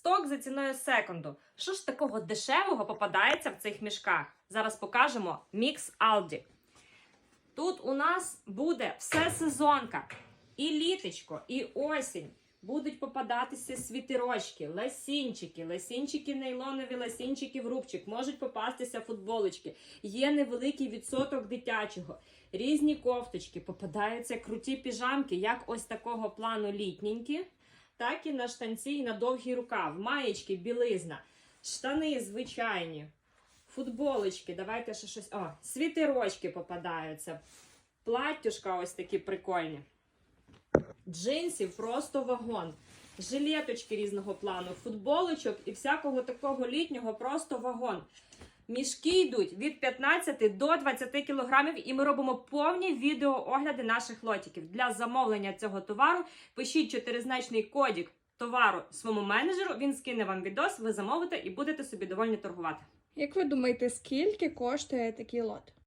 Сток за ціною секунду. Що ж такого дешевого попадається в цих мішках? Зараз покажемо мікс Aldi. Тут у нас буде все сезонка. І літочко, і осінь. Будуть попадатися світерочки, ласінчики, ласінчики нейлонові, ласінчики в рубчик, можуть попастися футболочки. Є невеликий відсоток дитячого, різні кофточки, попадаються круті піжамки, як ось такого плану літненькі, так і на штанці, і на довгий рукав, маєчки, білизна, штани звичайні, футболочки. Давайте ще щось. О, світерочки попадаються, платтюшка ось такі прикольні. Джинсів просто вагон. Жилеточки різного плану, футболочок і всякого такого літнього просто вагон. Мішки йдуть від 15 до 20 кілограмів, і ми робимо повні відеоогляди наших лотиків. Для замовлення цього товару пишіть чотиризначний кодік товару своєму менеджеру. Він скине вам відос, ви замовите і будете собі довольні торгувати. Як ви думаєте, скільки коштує такий лот?